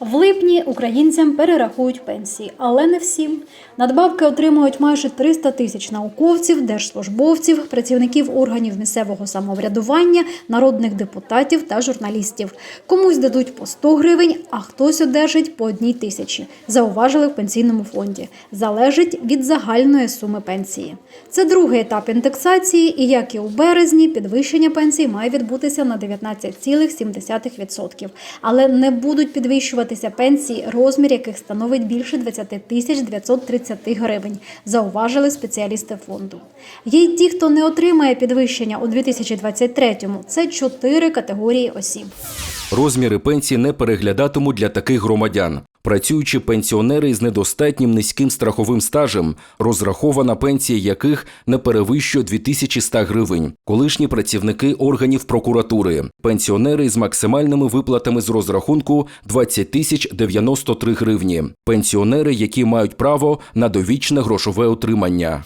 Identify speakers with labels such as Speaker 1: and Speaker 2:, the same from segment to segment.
Speaker 1: В липні українцям перерахують пенсії, але не всім. Надбавки отримують майже 300 тисяч науковців, держслужбовців, працівників органів місцевого самоврядування, народних депутатів та журналістів. Комусь дадуть по 100 гривень, а хтось одержить по одній тисячі. Зауважили в пенсійному фонді. Залежить від загальної суми пенсії. Це другий етап індексації, і як і у березні, підвищення пенсій має відбутися на 19,7%. Але не будуть підвищуватися пенсії, розмір яких становить більше 20 тисяч 930 гривень, зауважили спеціалісти фонду. Є й ті, хто не отримає підвищення у 2023-му. Це чотири категорії осіб.
Speaker 2: Розміри пенсій не переглядатимуть для таких громадян. Працюючі пенсіонери з недостатнім низьким страховим стажем, розрахована пенсія яких не перевищує 2100 гривень, колишні працівники органів прокуратури, пенсіонери з максимальними виплатами з розрахунку 20 тисяч 93 гривні, пенсіонери, які мають право на довічне грошове отримання.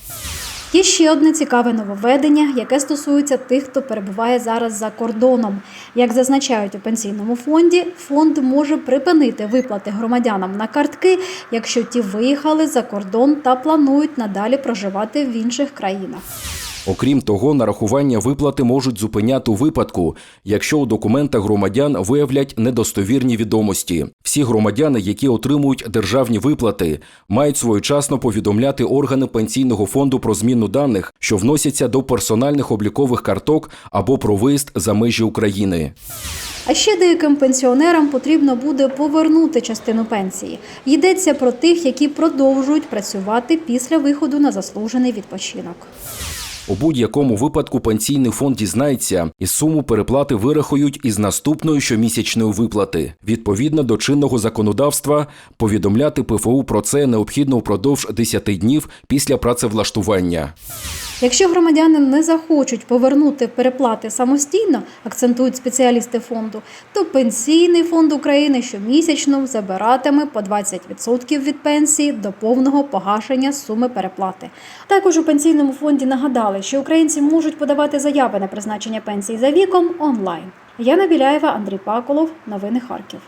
Speaker 1: Є ще одне цікаве нововведення, яке стосується тих, хто перебуває зараз за кордоном. Як зазначають у пенсійному фонді, фонд може припинити виплати громадянам на картки, якщо ті виїхали за кордон та планують надалі проживати в інших країнах.
Speaker 2: Окрім того, нарахування виплати можуть зупиняти у випадку, якщо у документах громадян виявлять недостовірні відомості. Всі громадяни, які отримують державні виплати, мають своєчасно повідомляти органи пенсійного фонду про зміну даних, що вносяться до персональних облікових карток або про виїзд за межі України.
Speaker 1: А ще деяким пенсіонерам потрібно буде повернути частину пенсії. Йдеться про тих, які продовжують працювати після виходу на заслужений відпочинок.
Speaker 2: У будь-якому випадку пенсійний фонд дізнається і суму переплати вирахують із наступної щомісячної виплати. Відповідно до чинного законодавства, повідомляти ПФУ про це необхідно впродовж 10 днів після працевлаштування.
Speaker 1: Якщо громадяни не захочуть повернути переплати самостійно, акцентують спеціалісти фонду, то пенсійний фонд України щомісячно забиратиме по 20% від пенсії до повного погашення суми переплати. Також у пенсійному фонді нагадали, що українці можуть подавати заяви на призначення пенсії за віком онлайн. Яна Біляєва, Андрій Паколов. Новини Харків.